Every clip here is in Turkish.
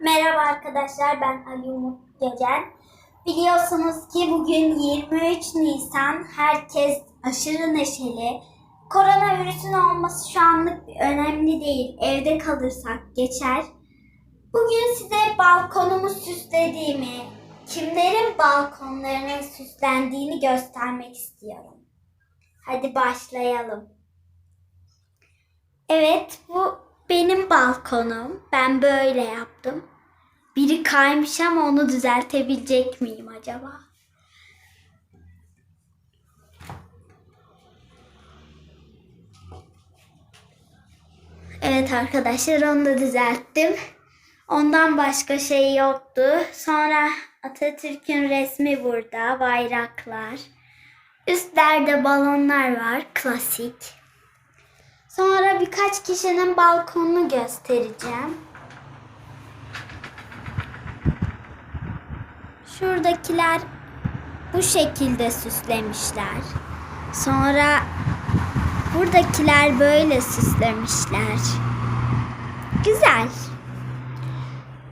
Merhaba arkadaşlar ben Ali Umut Gecen. Biliyorsunuz ki bugün 23 Nisan herkes aşırı neşeli. Koronavirüsün olması şu anlık önemli değil. Evde kalırsak geçer. Bugün size balkonumu süslediğimi, kimlerin balkonlarının süslendiğini göstermek istiyorum. Hadi başlayalım. Evet bu benim balkonum. Ben böyle yaptım. Biri kaymış ama onu düzeltebilecek miyim acaba? Evet arkadaşlar onu da düzelttim. Ondan başka şey yoktu. Sonra Atatürk'ün resmi burada. Bayraklar. Üstlerde balonlar var. Klasik. Sonra birkaç kişinin balkonunu göstereceğim. Şuradakiler bu şekilde süslemişler. Sonra buradakiler böyle süslemişler. Güzel.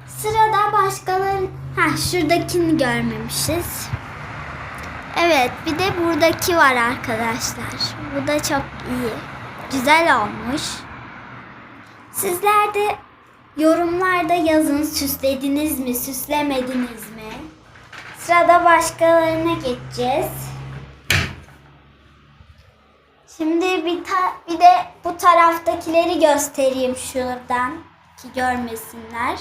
Sırada başkaları... Ha şuradakini görmemişiz. Evet bir de buradaki var arkadaşlar. Bu da çok iyi. Güzel olmuş. Sizler de yorumlarda yazın süslediniz mi, süslemediniz mi? Sırada başkalarına geçeceğiz. Şimdi bir, ta- bir de bu taraftakileri göstereyim şuradan ki görmesinler.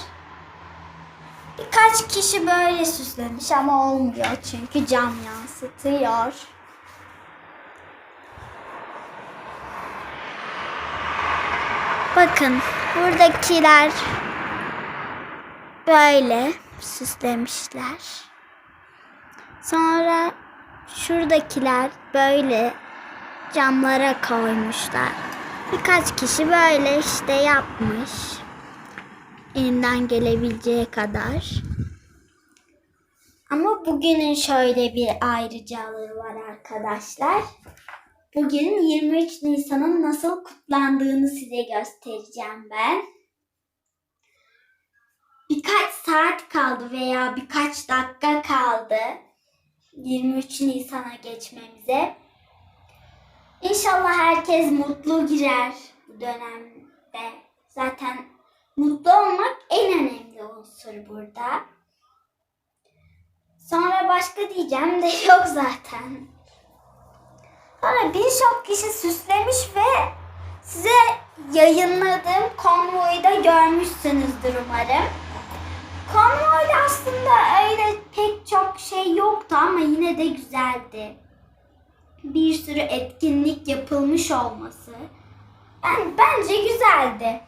Birkaç kişi böyle süslemiş ama olmuyor çünkü cam yansıtıyor. Bakın buradakiler böyle süslemişler. Sonra şuradakiler böyle camlara koymuşlar. Birkaç kişi böyle işte yapmış. Elinden gelebileceği kadar. Ama bugünün şöyle bir ayrıcalığı var arkadaşlar. Bugün 23 Nisan'ın nasıl kutlandığını size göstereceğim ben. Birkaç saat kaldı veya birkaç dakika kaldı 23 Nisan'a geçmemize. İnşallah herkes mutlu girer bu dönemde. Zaten mutlu olmak en önemli unsur burada. Sonra başka diyeceğim de yok zaten. Sonra birçok kişi süslemiş ve size yayınladığım konvoyu da görmüşsünüzdür umarım. Konvoyda aslında öyle pek çok şey yoktu ama yine de güzeldi. Bir sürü etkinlik yapılmış olması ben bence güzeldi.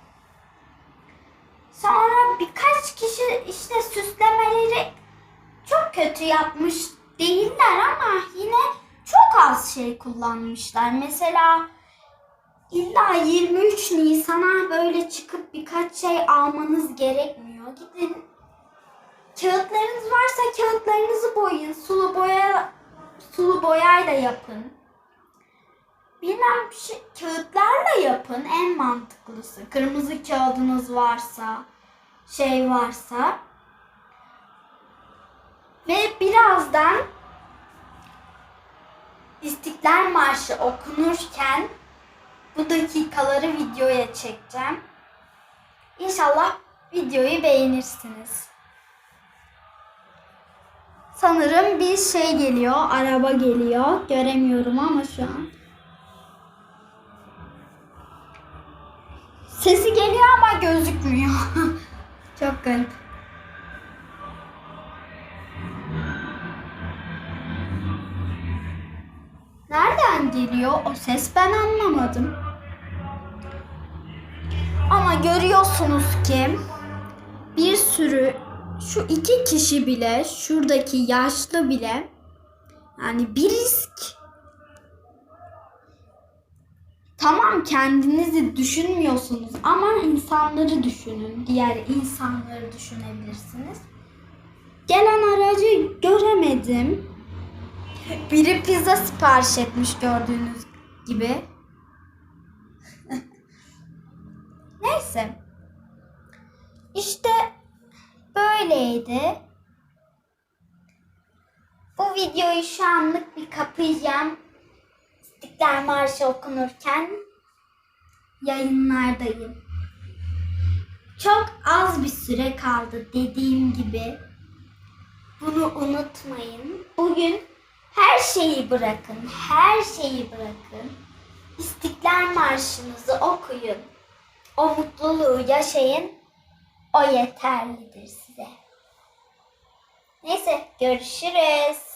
Sonra birkaç kişi işte süslemeleri çok kötü yapmış değiller ama yine çok az şey kullanmışlar. Mesela illa 23 Nisan'a böyle çıkıp birkaç şey almanız gerekmiyor. Gidin kağıtlarınız varsa kağıtlarınızı boyayın. Sulu boya sulu boyayla yapın. Bilmem şey, kağıtlarla yapın en mantıklısı. Kırmızı kağıdınız varsa, şey varsa. Ve birazdan İstiklal Marşı okunurken bu dakikaları videoya çekeceğim. İnşallah videoyu beğenirsiniz. Sanırım bir şey geliyor, araba geliyor. Göremiyorum ama şu an. Sesi geliyor ama gözükmüyor. Çok garip. Nereden geliyor o ses ben anlamadım. Ama görüyorsunuz ki bir sürü şu iki kişi bile şuradaki yaşlı bile yani bir risk. Tamam kendinizi düşünmüyorsunuz ama insanları düşünün. Diğer insanları düşünebilirsiniz. Gelen aracı göremedim. Biri pizza sipariş etmiş gördüğünüz gibi. Neyse. İşte böyleydi. Bu videoyu şu anlık bir kapayacağım. İstiklal Marşı okunurken yayınlardayım. Çok az bir süre kaldı dediğim gibi. Bunu unutmayın. Bugün her şeyi bırakın, her şeyi bırakın. İstiklal Marşı'nızı okuyun. O mutluluğu yaşayın. O yeterlidir size. Neyse görüşürüz.